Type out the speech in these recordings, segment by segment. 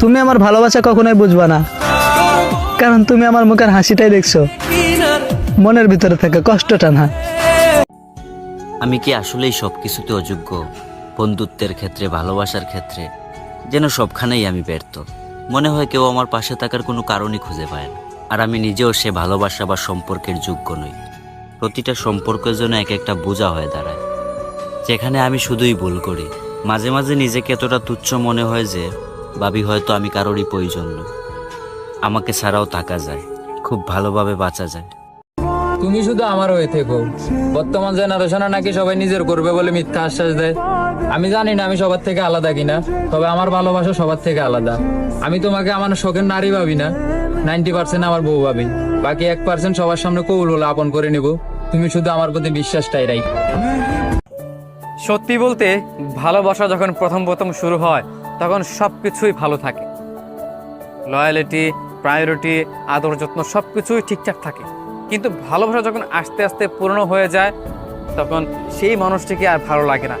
তুমি আমার ভালোবাসা কখনোই বুঝবা না। কারণ তুমি আমার মুখের হাসিটাই দেখছ। মনের ভিতরে থাকে কষ্টটা না। আমি কি আসলেই সব কিছুতে অযোগ্য? বন্ধুত্বের ক্ষেত্রে, ভালোবাসার ক্ষেত্রে, যেন সবখানেই আমি ব্যর্থ। মনে হয় কেউ আমার পাশে থাকার কোনো কারণই খুঁজে পায় না। আর আমি নিজেও সে ভালোবাসা বা সম্পর্কের যোগ্য নই। প্রতিটা সম্পর্কের জন্য এক একটা বোঝা হয়ে দাঁড়ায়। যেখানে আমি শুধুই ভুল করি। মাঝে মাঝে নিজেকে এতটা তুচ্ছ মনে হয় যে ভাবি হয়তো আমি কারোরই প্রয়োজন নই। আমাকে ছাড়াও থাকা যায় খুব ভালোভাবে বাঁচা যায়। তুমি শুধু আমার হয়ে থেকো। বর্তমান জেনারেশনে নাকি সবাই নিজের করবে বলে মিথ্যা আশ্বাস দেয়। আমি জানি না আমি সবার থেকে আলাদা কিনা তবে আমার ভালোবাসা সবার থেকে আলাদা। আমি তোমাকে আমার শখের নারী ভাবি না। নাইনটি পার্সেন্ট আমার বউ ভাবি। বাকি এক পার্সেন্ট সবার সামনে কৌল হলো আপন করে নেব। তুমি শুধু আমার প্রতি বিশ্বাসটাই রাই। সত্যি বলতে ভালোবাসা যখন প্রথম প্রথম শুরু হয় তখন সব কিছুই ভালো থাকে। লয়ালিটি প্রায়োরিটি আদর যত্ন সব কিছুই ঠিকঠাক থাকে। কিন্তু ভালোবাসা যখন আস্তে আস্তে পুরনো হয়ে যায়, তখন সেই মানুষটিকে আর ভালো লাগে না।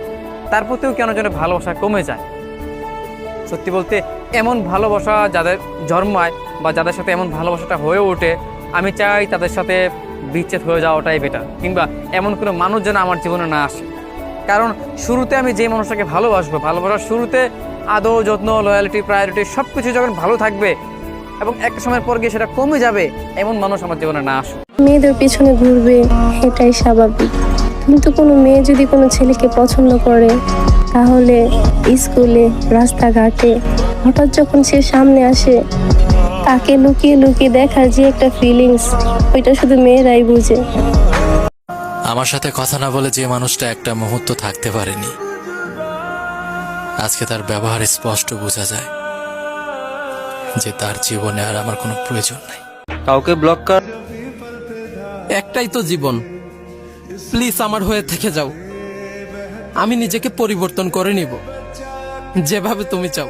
তার প্রতিও কেন যেন ভালোবাসা কমে যায়। সত্যি বলতে, এমন ভালোবাসা যাদের জন্মায় বা যাদের সাথে এমন ভালোবাসাটা হয়ে ওঠে, আমি চাই তাদের সাথে বিচ্ছেদ হয়ে যাওয়াটাই বেটার কিংবা এমন কোনো মানুষ যেন আমার জীবনে না আসে। কারণ শুরুতে আমি যে মানুষটাকে ভালোবাসবো, ভালোবাসার শুরুতে আদর যত্ন লয়ালিটি প্রায়োরিটি সব কিছু যখন ভালো থাকবে এবং একটা সময়ের পর গিয়ে সেটা কমে যাবে এমন মানুষ আমার জীবনে না আসুক। মেয়েদের পেছনে ঘুরবে এটাই স্বাভাবিক। কিন্তু কোনো মেয়ে যদি কোনো ছেলেকে পছন্দ করে তাহলে স্কুলে রাস্তাঘাটে হঠাৎ যখন সে সামনে আসে তাকে লুকিয়ে লুকিয়ে দেখার যে একটা ফিলিংস ওইটা শুধু মেয়েরাই বুঝে। আমার সাথে কথা না বলে যে মানুষটা একটা মুহূর্ত থাকতে পারেনি আজকে তার ব্যবহার স্পষ্ট বোঝা যায় যে তার জীবনে আর আমার কোনো প্রয়োজন নাই। কাউকে ব্লক কর। একটাই তো জীবন। প্লিজ আমার হয়ে থেকে যাও। আমি নিজেকে পরিবর্তন করে নিব। যেভাবে তুমি চাও।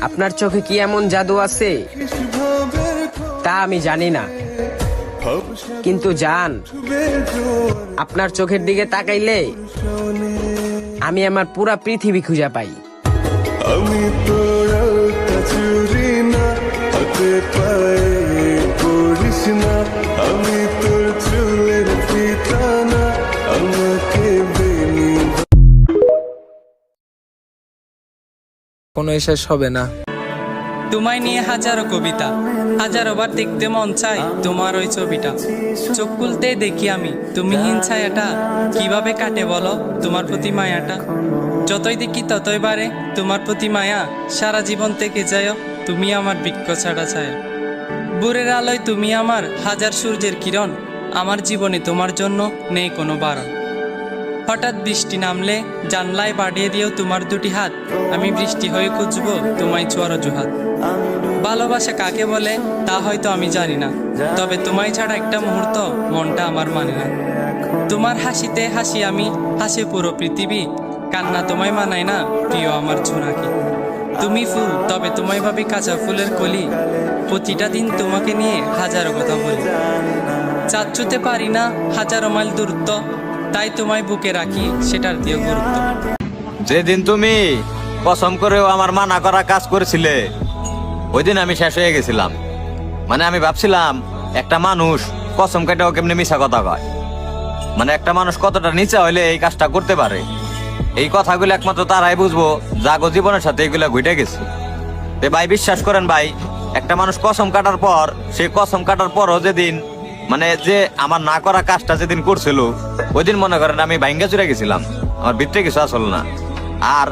আপনার চোখে কি এমন জাদু আছে? তা আমি জানি না। কিন্তু জান আপনার চোখের দিকে তাকাইলে আমি আমার পুরা পৃথিবী খুঁজে পাই। আমি তোরা চুরি না হাতে পায়ে পড়িস না। আমি তোর চুলের ফিতা না আমাকে কোনো শেষ হবে না। তোমায় নিয়ে হাজারো কবিতা, হাজারো বার দেখতে মন চাই তোমার ওই ছবিটা। চোখ খুলতে দেখি আমি তুমিহীন ছায়াটা কীভাবে কাটে বলো তোমার প্রতি মায়াটা? যতই দেখি ততই বারে তোমার প্রতি মায়া, সারা জীবন থেকে যায় তুমি আমার বৃক্ষ ছাড়া ছায়া। বুড়ের আলোয় তুমি আমার হাজার সূর্যের কিরণ, আমার জীবনে তোমার জন্য নেই কোনো বারণ। হঠাৎ বৃষ্টি নামলে জানলায় বাড়িয়ে দিও তোমার দুটি হাত। আমি বৃষ্টি হয়ে খুঁজবো তোমায় ছোয়ার অজুহাত। ভালোবাসা কাকে বলে তা হয়তো আমি জানি না। তবে তোমায় ছাড়া একটা মুহূর্ত মনটা আমার মানে না। তোমার হাসিতে হাসি আমি, হাসে পুরো পৃথিবী। কান্না তোমায় মানায় না, প্রিয় আমার ছোনাকি তুমি ফুল, তবে তোমায় ভাবি কাঁচা ফুলের কলি। প্রতিটা দিন তোমাকে নিয়ে হাজারো কথা বলি। চাঁদ ছুতে পারি না হাজারো মাইল দূরত্ব তাই তোমায় বুকে রাখি, সেটার দিও গুরুত্ব। যেদিন তুমি কসম করেও আমার মানা করা কাজ করেছিলে ওই দিন আমি শেষ হয়ে গেছিলাম। মানে আমি ভাবছিলাম, একটা মানুষ কসম কেটেও কেমনি মিশা কথা কয়? মানে একটা মানুষ কতটা নিচে হইলে এই কাজটা করতে পারে? এই কথাগুলো একমাত্র তারাই বুঝব, জাগো জীবনের সাথে এগুলো ঘুটে গেছে। ভাই, বিশ্বাস করেন ভাই, একটা মানুষ কসম কাটার পর, সে কসম কাটার পরও যেদিন মানে যে আমার না করা কাজটা যেদিন করছিল ওই দিন মনে করেন আমি ভাইঙ্গা চুরে গেছিলাম। আমার ভিতরে কিছু আসল না। আর